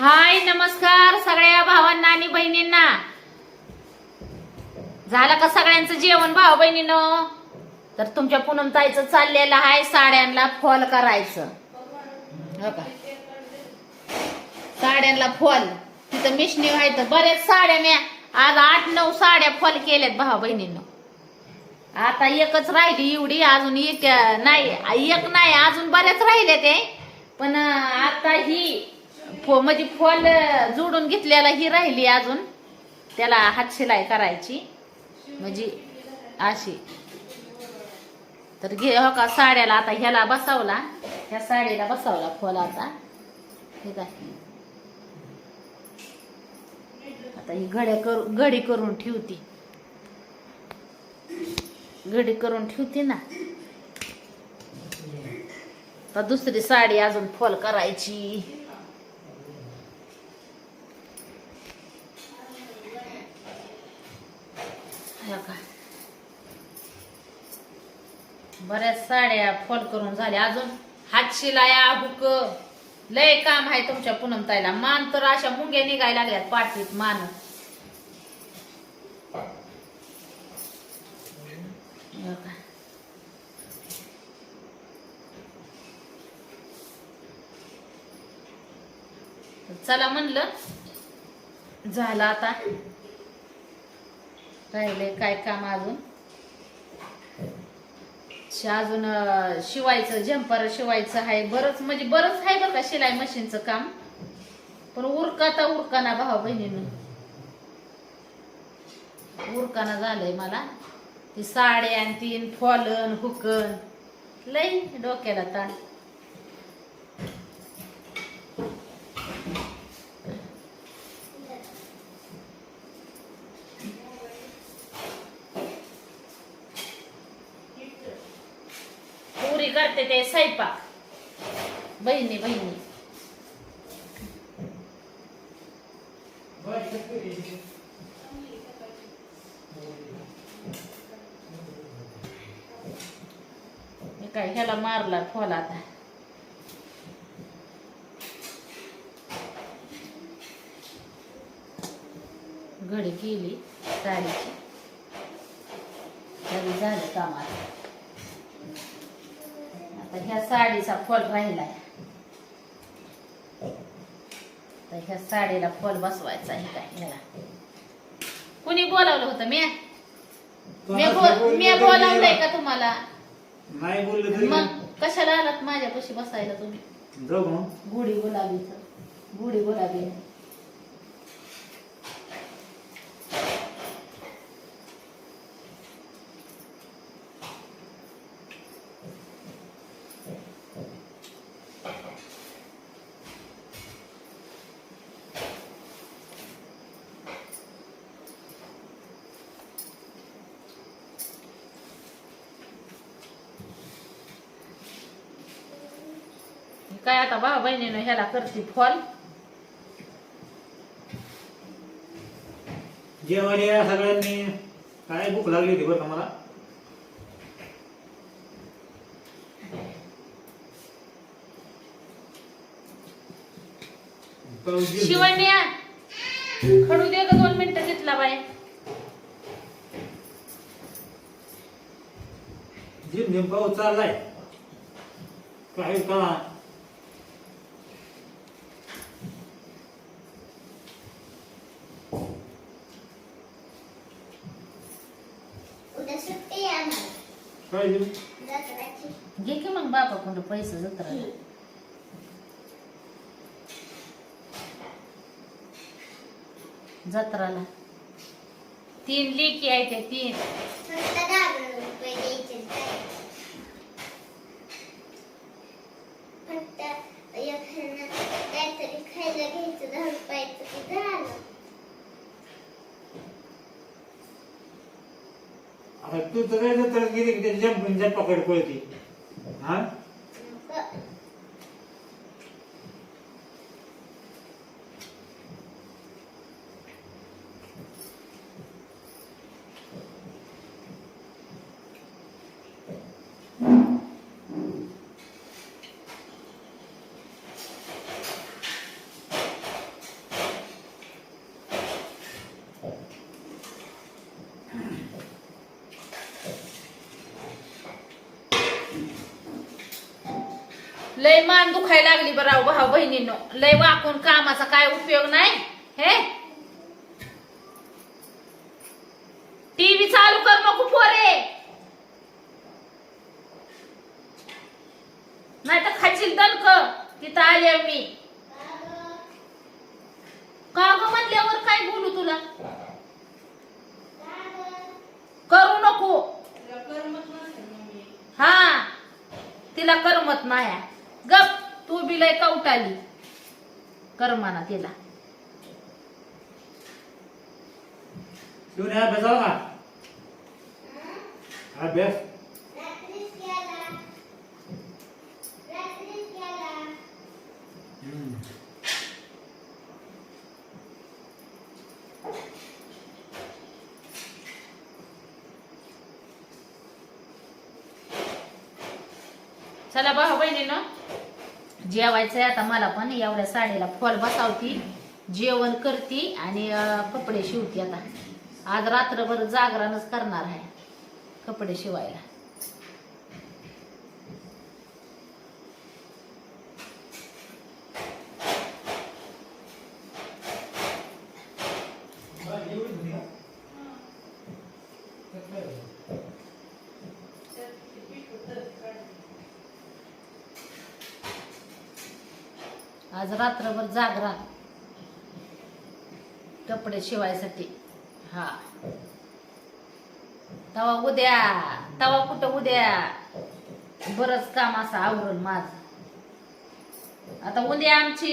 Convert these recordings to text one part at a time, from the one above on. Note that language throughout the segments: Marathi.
हाय नमस्कार सगळ्या भावांना आणि बहिणींना. झालं का सगळ्यांचं जेवण भाऊ बहिणीनं? तर तुमच्या पूनम ताईचं चाललेलं आहे साड्यांना फॉल करायचं. हो का? साड्यांना फॉल. तिथं मिशनी व्हायचं. बरेच साड्या मी आज आठ नऊ साड्या फॉल केल्यात भाऊ बहिणीनं. आता एकच राहिली एवढी अजून एक नाही एक नाही अजून बऱ्याच राहिले ते. पण आता ही फो म्हणजे फॉल जोडून घेतलेला ही राहिली अजून. त्याला हात शिलाई करायची. म्हणजे अशी. तर घे हो का साड्याला आता ह्याला बसवला. ह्या साडीला बसवला फॉल आता. हे काय? आता ही घड्या करू घडी करून ठेवती. घडी करून ठेवते ना. तर दुसरी साडी अजून फॉल करायची हे का बऱ्याच साड्या फॉल करून झाल्या. अजून हात शिलाया हुक. लय काम आहे तुमच्या पुनमताईला. मान तर अशा मुंग्या निघायला लागल्यात पाठीत मान. चला म्हणलं. झालं आता. राहिले काय काम अजून? अजून शिवायचं झंपर शिवायचं आहे. बरंच म्हणजे बरंच आहे बरं का शिलाई मशीनचं काम. पण उरकाता उरकाना भाऊ बहिणीनं. उरकाना झालंय मला. ती साड्या आणि तीन फॉलन हुकन लई डोक्याला ताण पुरी करते ते स्वयंपाक. बहिणी बहिणी. काय ह्याला मारला फॉल आता. घडी केली साडीची. तरी झालं काम आता ह्या साडीचा फॉल राहिलाय. तर ह्या साडीला फॉल बसवायचा आहे काय? ह्याला. कुणी बोलावलं होतं? मी मी बोल मी बोलावलंय का तुम्हाला? नाही बोललं तरी मग कशाला आलात माझ्यापाशी बसायला तुम्ही? जाऊ का मग? गुढी गुलाबीच. गुढी गुलाबी. काय आता भाऊ बहिणीनं ह्याला करते फॉल जेवायला या सगळ्यांनी. काय भूक लागली होती बरं का मला. शिवण्या खडू दे दोन मिनिटं घेतला बाय पाऊस चाललाय. काय का उद्या सुट्टी आहे आम्हाला काय घे की मग बापा कोणतं पैसे जत्रा जत्राला तीन लेकी आहे त्या तीन तू तर गेली की त्याची जंप जंप पकड पळती हा? लय मान दुखायला लागली बरं भाऊ बहिणीनो. लय वाकून कामाचा काय उपयोग नाही हे? टीव्ही चालू कर नको पोरे. नाही तर खाशील दणक. तिथं आले मी. का ग म्हणल्यावर काय बोलू तुला? करू नको. हा तिला करमत नाही. गप तू बी लय कवटाली. करमाना तिला शिवने अभ्यास झाला का अभ्यास रात्रीच गेला रात्रीच गेला हम्म. चला भाऊ बहिणीनं जेवायचंय. आता मला पण एवढ्या साडीला फॉल बसावती. जेवण करती आणि कपडे शिवती आता. आज रात्रभर जागरणच करणार आहे कपडे शिवायला. आज रात्रभर जागरा कपडे शिवायसाठी. हा. तवा उद्या. तवा कुठं उद्या? बरंच काम असं आवरून माझ. आता उद्या आमची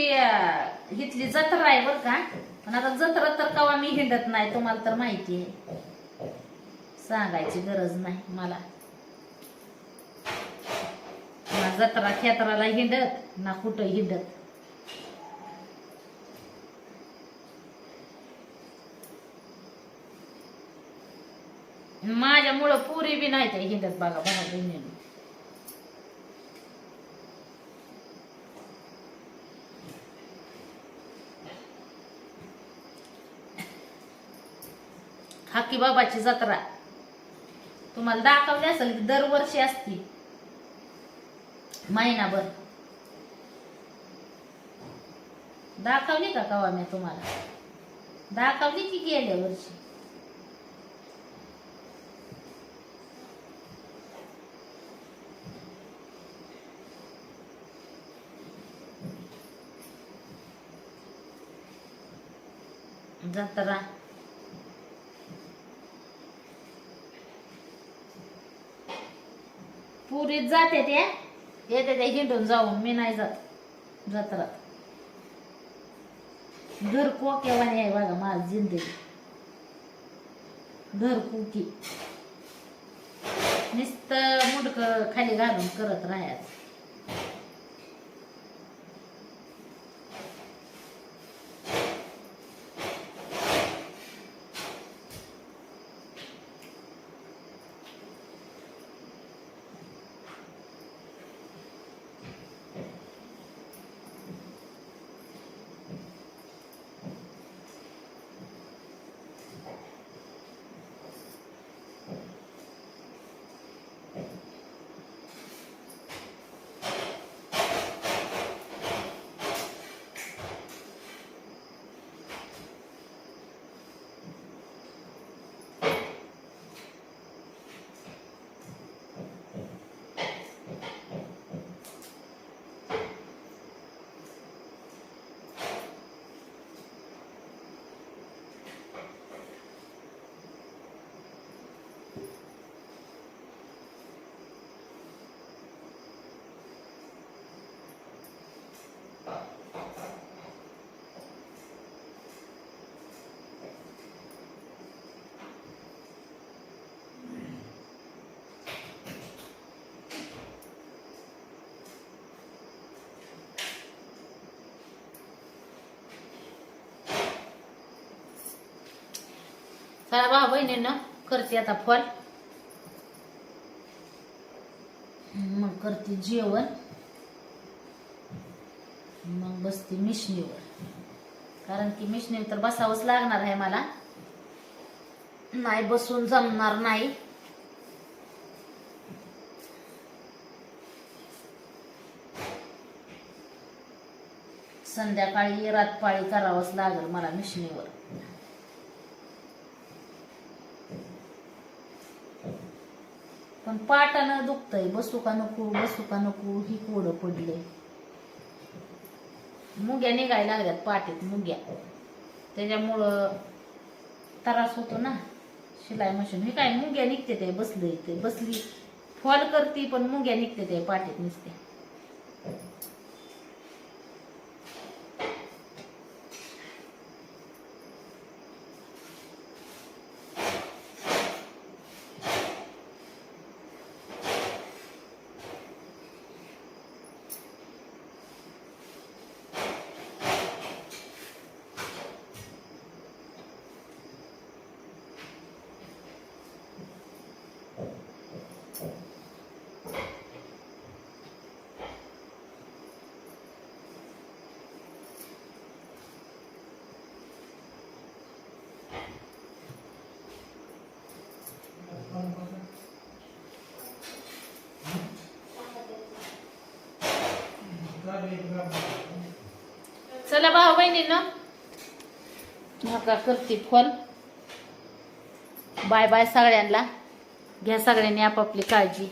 इथली जत्रा आहे बरं का? पण आता जत्रा तर कवा मी हिंडत नाही तुम्हाला तर माहिती आहे. सांगायची गरज नाही मला. ना जत्रा खेत्राला हिंडत ना कुठं हिंडत. माझ्यामुळं पुरी बी नाही त्या हिंडत बघा बघा बहिणी हाकी बाबाची जत्रा. तुम्हाला दाखवली असेल दरवर्षी असती. महिनाभर. दाखवली का कवा मी तुम्हाला? दाखवली की गेल्या वर्षी? जत्रा. पुरीत जाते त्या येते त्या हिंडून जाऊन. मी नाही जात जत्रात. घर कोकेवाणी आहे बघा माझ जिंदगी. घर कुकी नुसतं मुडक खाली घालून करत राहायचं. चला भाऊ बहिणीनं करते आता फॉल. मग करते जेवण. मग बसते मिशनीवर. कारण की मिशनीवर तर बसावंच लागणार आहे मला. नाही बसून जमणार नाही. संध्याकाळी रातपाळी करावंच लागेल मला मिशनीवर. पण पाटानं दुखतंय. बसू का नको बसू का नको ही कोडं पडले. मुग्या निघायला लागल्यात पाटीत मुग्या. त्याच्यामुळं त्रास होतो ना. शिलाई मशीन. हे काय मुंग्या निघते ते बसले ते बसली फॉल करते पण मुंग्या निघते ते पाटीत निघते चला भाऊ बहिणीनं. नका करते फोन बाय बाय सगळ्यांना. घ्या सगळ्यांनी आपापली काळजी.